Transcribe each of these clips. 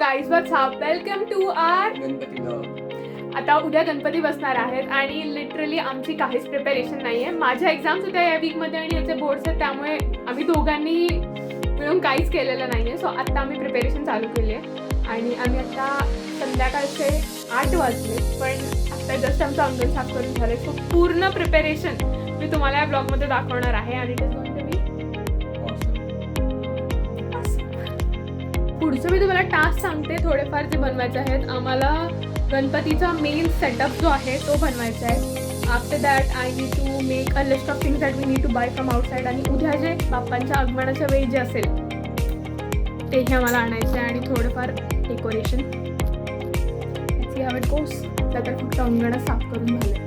Guys what's up welcome to our Ganpati आता उद्या गणपती बसणार आहेत आणि लिटरली आमची काहीच प्रिपरेशन नाही आहे माझ्या एक्झाम्स होत्या या वीकमध्ये आणि याचे बोर्ड्स आहेत त्यामुळे आम्ही दोघांनीही मिळून काहीच केलेलं नाही आहे सो आत्ता आम्ही प्रिपरेशन चालू केली आहे आणि आम्ही आता संध्याकाळचे आठ वाजले पण आता जस्ट आमचं अंगण साफ करून झालं सो पूर्ण प्रिपरेशन मी तुम्हाला या ब्लॉगमध्ये दाखवणार आहे आणि ते पुढचं मी तुम्हाला टास्क सांगते. थोडेफार जे बनवायचे आहेत आम्हाला गणपतीचा मेन सेटअप जो आहे तो बनवायचा आहे. After that I need to make a list of things that we need to buy from outside आणि उद्या जे बाप्पांच्या आगमनाच्या वेळी जे असेल तेही आम्हाला आणायचं आहे. आणि थोडंफार decoration see how it goes तर फक्त अंगणच साफ करून झालं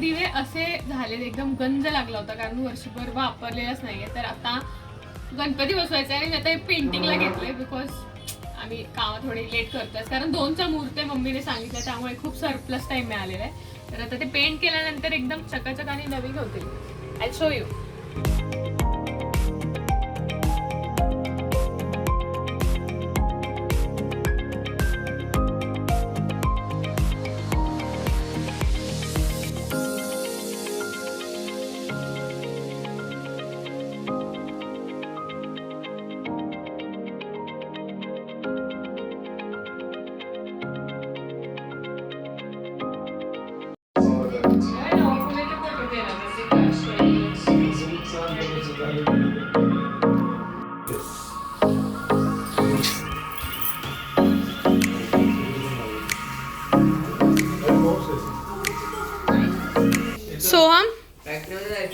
दिवे असे झाले एकदम गंज लागला होता कारण वर्षभर वापरलेलाच नाहीये. तर आता गणपती बसवायचा आहे आणि मी आता हे पेंटिंगला घेतलंय बिकॉज आम्ही कामं थोडी लेट करतोय कारण दोनचा मुहूर्त मम्मीने सांगितलं त्यामुळे खूप सरप्लस टाइम मिळालेला आहे. तर आता ते पेंट केल्यानंतर एकदम चकाचक आणि नवीन होतील. आय शो यू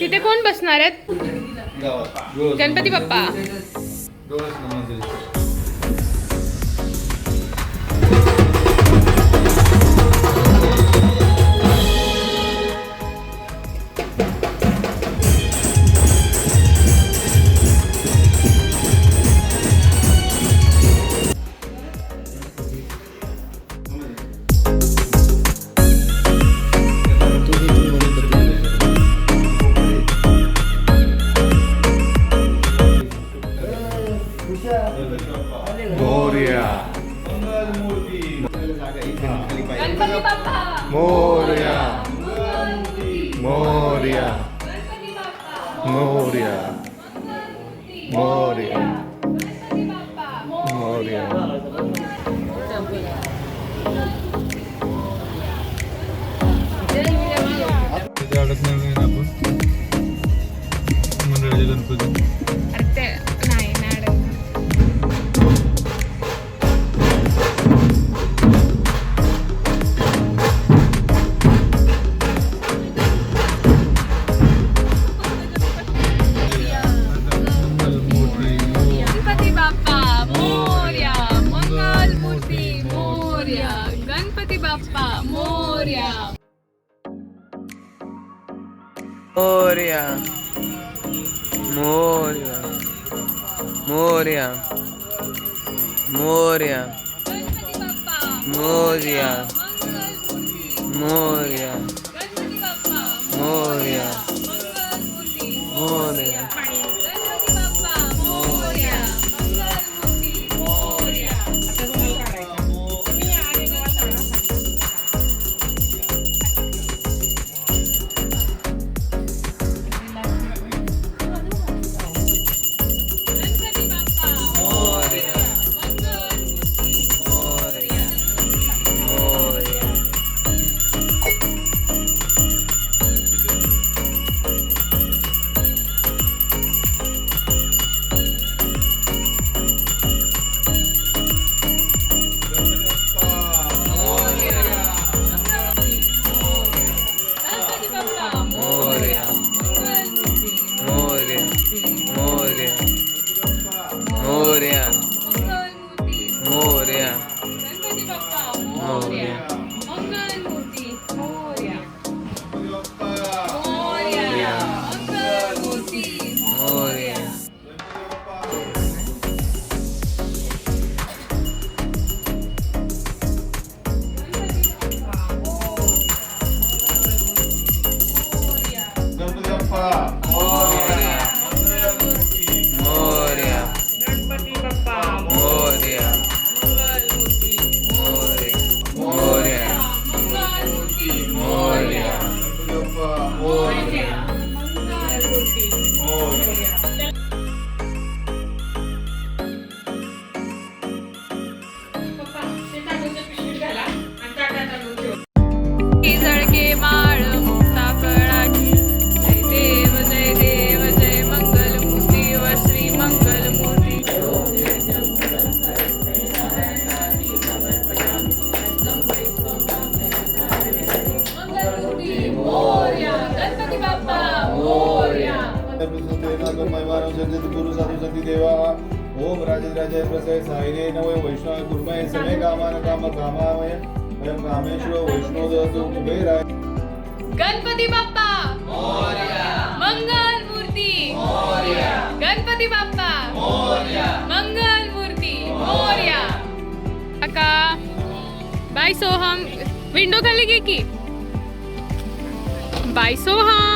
तिथे कोण बसणार आहेत? गणपती बाप्पा. गणपती बाप्पा मोर्या मोर्या गणपती बाप्पा मोर्या मोर्या गणपती बाप्पा मोर्या मोर्या मोर्या मोर्या मोर्या गणपती बाप्पा मोर्या मोर्या गुरु साधु देवा ओम प्रसय नवय वैष्णव गुरुमय समय कामान काम कामामय वयम कामेश्वर वैष्णव कुबेराय गणपती बाप्पा! मंगल मूर्ती! गणपती बाप्पा! मंगल मूर्ती! मोर्या काका बाय सोहम विंडो खाली घे की. Bye Soham!